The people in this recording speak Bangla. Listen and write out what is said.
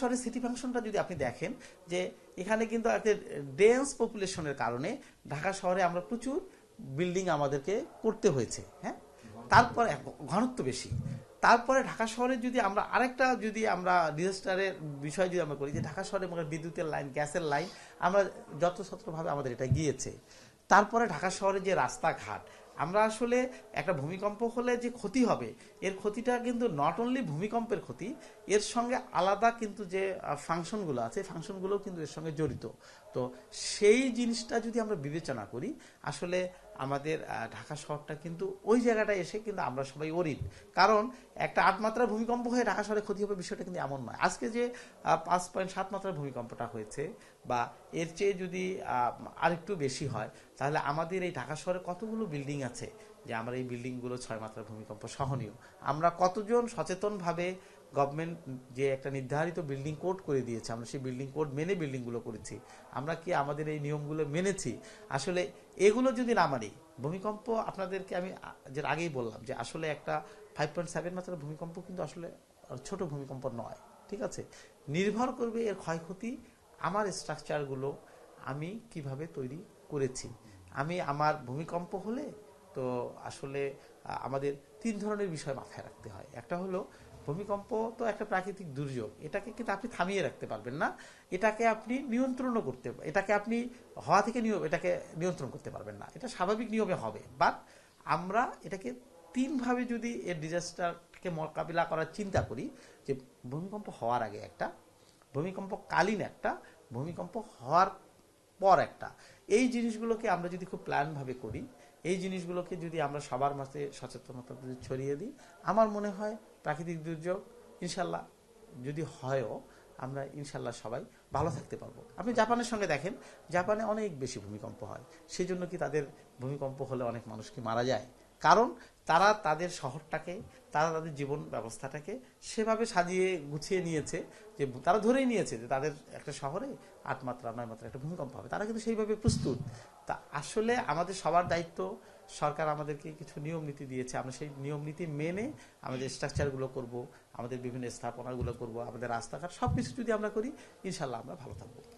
শহরের সিটি ফাংশনটা যদি আপনি দেখেন, যে এখানে কিন্তু একটা ডেন্স পপুলেশনের কারণে ঢাকা শহরে আমরা প্রচুর বিল্ডিং আমাদেরকে করতে হয়েছে হ্যাঁ? তারপরে ঘনত্ব বেশি। তারপরে ঢাকা শহরে যদি আমরা আরেকটা যদি আমরা ডিজাস্টারের বিষয় যদি আমরা করি, যে ঢাকা শহরে মনে বিদ্যুতের লাইন গ্যাসের লাইন আমরা যত্রছত্রভাবে আমাদের এটা গিয়েছে। তারপরে ঢাকা শহরে যে রাস্তাঘাট আমরা আসলে একটা ভূমিকম্প হলে যে ক্ষতি হবে, এর ক্ষতিটা কিন্তু নট অনলি ভূমিকম্পের ক্ষতি, এর সঙ্গে আলাদা কিন্তু যে ফাংশনগুলো আছে ফাংশনগুলো কিন্তু এর সঙ্গে জড়িত। তো সেই জিনিসটা যদি আমরা বিবেচনা করি, আসলে আমাদের ঢাকা শহরটা কিন্তু ওই জায়গাটায় এসে কিন্তু আমরা সবাই অরিত কারণ একটা আট মাত্রার ভূমিকম্প হয়ে ঢাকা শহরে ক্ষতি হবে বিষয়টা কিন্তু এমন নয়। আজকে যে পাঁচ পয়েন্ট সাত মাত্রার ভূমিকম্পটা হয়েছে বা এর চেয়ে যদি আরেকটু বেশি হয়, তাহলে আমাদের এই ঢাকা শহরে কতগুলো বিল্ডিং আছে যে আমরা এই বিল্ডিংগুলো ছয় মাত্রার ভূমিকম্প সহনীয়। আমরা কতজন সচেতনভাবে গভর্নমেন্ট যে একটা নির্ধারিত বিল্ডিং কোড করে দিয়েছে, আমরা সেই বিল্ডিং কোড মেনে বিল্ডিংগুলো করেছি, আমরা কি আমাদের এই নিয়মগুলো মেনেছি? আসলে এগুলো যদি না মানি, ভূমিকম্প আপনাদেরকে আমি যে আগেই বললাম যে আসলে একটা ফাইভ পয়েন্ট সেভেন মাত্রার ভূমিকম্প কিন্তু আসলে ছোট ভূমিকম্প নয়, ঠিক আছে? নির্ভর করবে এর ক্ষয়ক্ষতি আমার স্ট্রাকচারগুলো আমি কীভাবে তৈরি করেছি। আমি আমার ভূমিকম্প হলে তো আসলে আমাদের তিন ধরনের বিষয় মাথায় রাখতে হয়। একটা হলো, ভূমিকম্প তো একটা প্রাকৃতিক দুর্যোগ। এটাকে কিন্তু আপনি থামিয়ে রাখতে পারবেন না। এটাকে আপনি নিয়ন্ত্রণও করতে, এটাকে আপনি হওয়া থেকে নিয়ম, এটাকে নিয়ন্ত্রণ করতে পারবেন না। এটা স্বাভাবিক নিয়মে হবে। বাট আমরা এটাকে তিনভাবে যদি এর ডিজাস্টারকে মোকাবিলা করার চিন্তা করি, যে ভূমিকম্প হওয়ার আগে একটা, ভূমিকম্পকালীন একটা, ভূমিকম্প হওয়ার পর একটা। এই জিনিসগুলোকে আমরা যদি খুব প্ল্যানভাবে করি, এই জিনিসগুলোকে যদি আমরা সবার মাঝে সচেতনতা ছড়িয়ে দিই, আমার মনে হয় প্রাকৃতিক দুর্যোগ ইনশাল্লাহ যদি হয়ও, আমরা ইনশাল্লাহ সবাই ভালো থাকতে পারব। আপনি জাপানের সঙ্গে দেখেন, জাপানে অনেক বেশি ভূমিকম্প হয়। সেই জন্য কি তাদের ভূমিকম্প হলে অনেক মানুষ কি মারা যায়? কারণ তারা তাদের শহরটাকে, তারা তাদের জীবন ব্যবস্থাটাকে সেভাবে সাজিয়ে গুছিয়ে নিয়েছে যে, তারা ধরেই নিয়েছে যে, তাদের একটা শহরে আট মাত্রা নয় মাত্রা একটা ভূমিকম্প হবে। তারা কিন্তু সেইভাবে প্রস্তুত। তা আসলে আমাদের সবার দায়িত্ব, সরকার আমাদেরকে কিছু নিয়ম নীতি দিয়েছে। আমরা সেই নিয়ম নীতি মেনে আমাদের স্ট্রাকচারগুলো করব, আমাদের বিভিন্ন স্থাপনাগুলো করব, আমাদের রাস্তাঘাট সব কিছু যদি আমরা করি, ইনশাল্লাহ আমরা ভালো থাকব।